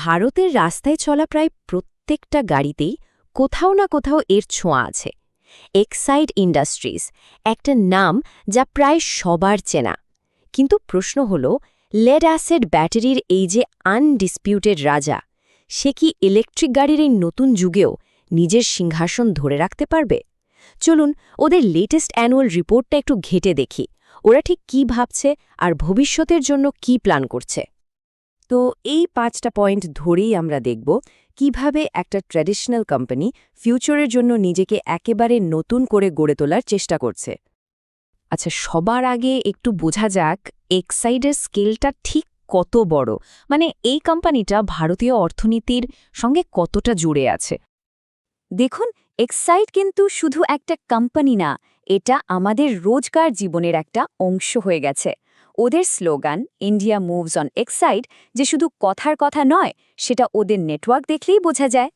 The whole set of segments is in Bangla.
ভারতের রাস্তায় চলা প্রায় প্রত্যেকটা গাড়িতেই কোথাও না কোথাও এর ছোঁয়া আছে। এক্সাইড ইন্ডাস্ট্রিজ একটা নাম যা প্রায় সবার চেনা। কিন্তু প্রশ্ন হল লেড অ্যাসেড ব্যাটারির এই যে আনডিসপিউটেড রাজা, সে কি ইলেকট্রিক গাড়ির এই নতুন যুগেও নিজের সিংহাসন ধরে রাখতে পারবে? চলুন ওদের লেটেস্ট অ্যানুয়াল রিপোর্টটা একটু ঘেটে দেখি। ওরা ঠিক কি ভাবছে আর ভবিষ্যতের জন্য কি প্ল্যান করছে? তো এই পাঁচটা পয়েন্ট ধরেই আমরা দেখব কীভাবে একটা ট্র্যাডিশনাল কোম্পানি ফিউচারের জন্য নিজেকে একেবারে নতুন করে গড়ে তোলার চেষ্টা করছে। আচ্ছা সবার আগে একটু বোঝা যাক এক্সাইডের স্কেলটা ঠিক কত বড়। মানে এই কোম্পানিটা ভারতীয় অর্থনীতির সঙ্গে কতটা জুড়ে আছে? দেখুন, এক্সাইড কিন্তু শুধু একটা কোম্পানি না, এটা আমাদের রোজকার জীবনের একটা অংশ হয়ে গেছে। ওদের slogan, India moves on Exide যে শুধু কথার কথা নয়, সেটা ওদের নেটওয়ার্ক দেখলেই বোঝা যায়।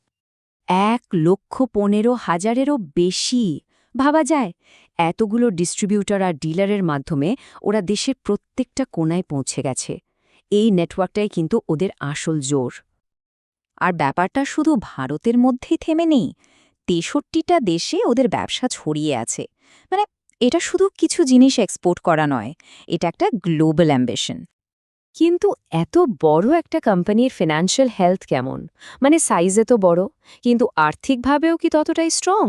এক লক্ষ পনেরো হাজারেরও বেশি। ভাবা যায়, এতগুলো ডিস্ট্রিবিউটর আর ডিলারের মাধ্যমে ওরা দেশের প্রত্যেকটা কোনায় পৌঁছে গেছে। এই নেটওয়ার্কটাই কিন্তু ওদের আসল জোর। আর ব্যাপারটা শুধু ভারতের মধ্যেই থেমে নেই, তেষট্টিটা দেশে ওদের ব্যবসা ছড়িয়ে আছে। মানে এটা শুধু কিছু জিনিস এক্সপোর্ট করা নয়, এটা একটা গ্লোবাল অ্যাম্বিশন কিন্তু এত বড় একটা কোম্পানির ফিনান্সিয়াল হেলথ কেমন? মানে সাইজে তো বড়, কিন্তু আর্থিকভাবেও কি ততটাই স্ট্রং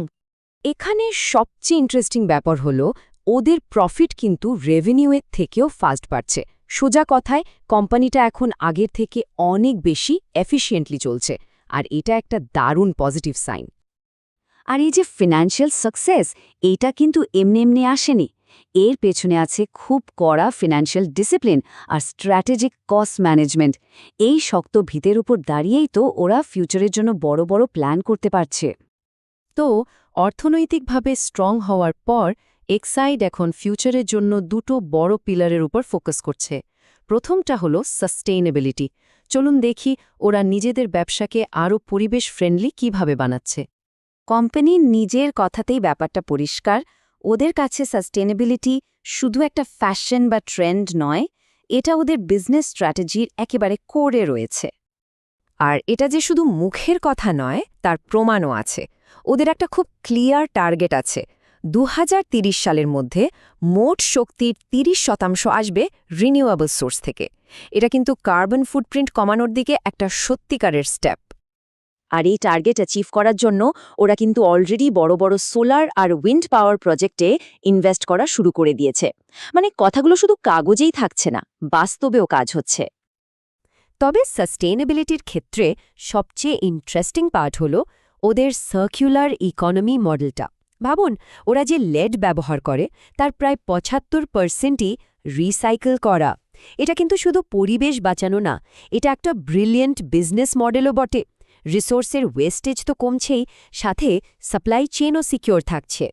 এখানে সবচেয়ে ইন্টারেস্টিং ব্যাপার হল, ওদের প্রফিট কিন্তু রেভিনিউয়ের থেকেও ফাস্ট বাড়ছে। সোজা কথায় কোম্পানিটা এখন আগের থেকে অনেক বেশি এফিশিয়েন্টলি চলছে, আর এটা একটা দারুণ পজিটিভ সাইন আর এই যে ফিনান্সিয়াল সাকসেস এইটা কিন্তু এমনি এমনি আসেনি। এর পেছনে আছে খুব কড়া ফিনান্সিয়াল ডিসিপ্লিন আর স্ট্র্যাটেজিক কস্ট ম্যানেজমেন্ট এই শক্ত ভিতের উপর দাঁড়িয়েই তো ওরা ফিউচারের জন্য বড় বড় প্ল্যান করতে পারছে। তো, অর্থনৈতিকভাবে স্ট্রং হওয়ার পর এক্সাইড এখন ফিউচারের জন্য দুটো বড় পিলারের উপর ফোকাস করছে। প্রথমটা হল সাস্টেইনেবিলিটি চলুন দেখি ওরা নিজেদের ব্যবসাকে আরও পরিবেশ ফ্রেন্ডলি কীভাবে বানাচ্ছে। কোম্পানির নিজের কথাতেই ব্যাপারটা পরিষ্কার। ওদের কাছে সাস্টেনেবিলিটি শুধু একটা ফ্যাশন বা ট্রেন্ড নয়, এটা ওদের বিজনেস স্ট্র্যাটেজির একেবারে কোরে রয়েছে। আর এটা যে শুধু মুখের কথা নয়, তার প্রমাণও আছে। ওদের একটা খুব ক্লিয়ার টার্গেট আছে। দু সালের মধ্যে মোট শক্তির ৩০ শতাংশ আসবে রিনিউয়েবল সোর্স থেকে। এটা কিন্তু কার্বন ফুটপ্রিন্ট কমানোর দিকে একটা সত্যিকারের স্টেপ আর এই টার্গেট অ্যাচিভ করার জন্য ওরা কিন্তু অলরেডি বড় বড় সোলার আর উইন্ড পাওয়ার প্রজেক্টে ইনভেস্ট করা শুরু করে দিয়েছে। মানে কথাগুলো শুধু কাগজেই থাকছে না, বাস্তবেও কাজ হচ্ছে। তবে সাস্টেইনেবিলিটির ক্ষেত্রে সবচেয়ে ইন্টারেস্টিং পার্ট হল ওদের সার্কুলার ইকোনমি মডেলটা ভাবুন, ওরা যে লেড ব্যবহার করে, তার প্রায় পঁচাত্তর পার্সেন্টই রিসাইকেল করা। এটা কিন্তু শুধু পরিবেশ বাঁচানো না, এটা একটা ব্রিলিয়েন্ট বিজনেস মডেলও বটে। রিসোর্সের ওয়েস্টেজ তো কমছেই, সাথে সাপ্লাই চেনও সিকিওর থাকছে।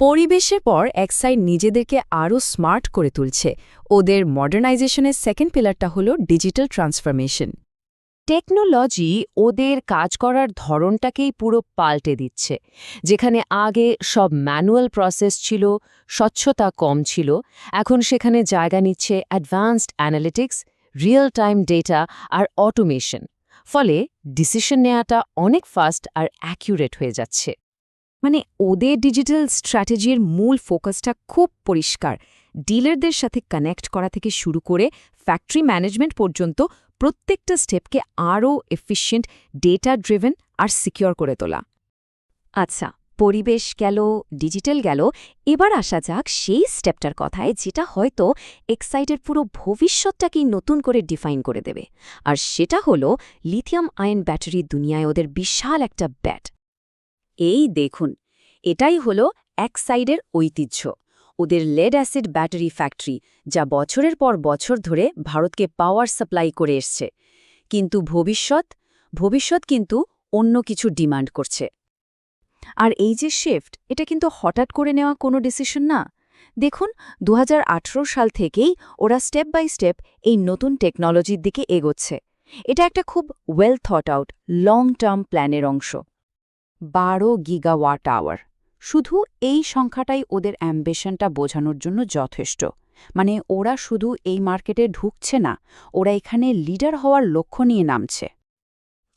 পরিবেশের পর এক্সাইড নিজেদেরকে আরও স্মার্ট করে তুলছে। ওদের মডার্নাইজেশনের সেকেন্ড পিলারটা হল ডিজিটাল ট্রান্সফরমেশন টেকনোলজি ওদের কাজ করার ধরনটাকেই পুরো পাল্টে দিচ্ছে। যেখানে আগে সব ম্যানুয়াল প্রসেস ছিল, স্বচ্ছতা কম ছিল, এখন সেখানে জায়গা নিচ্ছে advanced analytics real time data আর অটোমেশন ফলে ডিসিশন নেওয়াটা অনেক ফাস্ট আর অ্যাকিউরেট হয়ে যাচ্ছে। মানে ওদের ডিজিটাল স্ট্র্যাটেজির মূল ফোকাসটা খুব পরিষ্কার। ডিলারদের সাথে কানেক্ট করা থেকে শুরু করে ফ্যাক্টরি ম্যানেজমেন্ট পর্যন্ত প্রত্যেকটা স্টেপকে আরও এফিশিয়েন্ট ডেটা ড্রিভেন আর সিকিওর করে তোলা। আচ্ছা পরিবেশ গেল ডিজিটাল গেল, এবার আসা যাক সেই স্টেপটার কথায় যেটা হয়তো এক্সাইটের পুরো ভবিষ্যৎটাকেই নতুন করে ডিফাইন করে দেবে। আর সেটা হলো লিথিয়াম আয়ন ব্যাটারি দুনিয়ায় ওদের বিশাল একটা ব্যাট এই দেখুন, এটাই হলো এক্সাইডের ঐতিহ্য। ওদের লেড অ্যাসিড ব্যাটারি ফ্যাক্টরি যা বছরের পর বছর ধরে ভারতকে পাওয়ার সাপ্লাই করে এসছে। কিন্তু ভবিষ্যৎ ভবিষ্যৎ কিন্তু অন্য কিছু ডিমান্ড করছে। আর এই যে শিফট এটা কিন্তু হঠাৎ করে নেওয়া কোনো ডিসিশন না। দেখুন দু হাজার আঠারো সাল থেকেই ওরা স্টেপ বাই স্টেপ এই নতুন টেকনোলজির দিকে এগোচ্ছে। এটা একটা খুব well thought out long term প্ল্যানের অংশ। বারো গিগাওয়াট আওয়ার শুধু এই সংখ্যাটাই ওদের অ্যাম্বিশনটা বোঝানোর জন্য যথেষ্ট। মানে ওরা শুধু এই মার্কেটে ঢুকছে না, ওরা এখানে লিডার হওয়ার লক্ষ্য নিয়ে নামছে।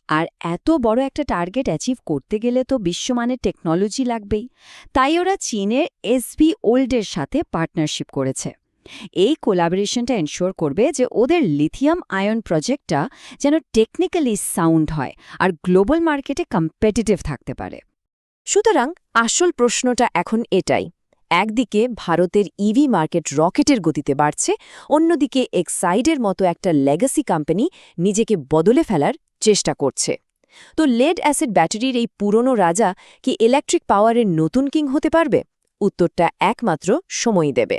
আর এত বড় একটা টার্গেট অ্যাচিভ করতে গেলে তো বিশ্বমানের টেকনোলজি লাগবেই। তাই ওরা চীনের এসবি ওল্ডের সাথে পার্টনারশিপ করেছে। এই কোলাবোরেশনটা এনশোর করবে যে ওদের লিথিয়াম আয়ন প্রজেক্টটা যেন টেকনিক্যালি সাউন্ড হয় আর গ্লোবাল মার্কেটে কম্পিটিটিভ থাকতে পারে। সুতরাং আসল প্রশ্নটা এখন এটাই একদিকে ভারতের ইভি মার্কেট রকেটের গতিতে বাড়ছে, অন্যদিকে এক্সাইডের মতো একটা লেগাসি কোম্পানি নিজেকে বদলে ফেলার চেষ্টা করছে। তো লেড অ্যাসিড ব্যাটারির এই পুরনো রাজা কি ইলেকট্রিক পাওয়ারের নতুন কিং হতে পারবে? উত্তরটা একমাত্র সময়ই দেবে।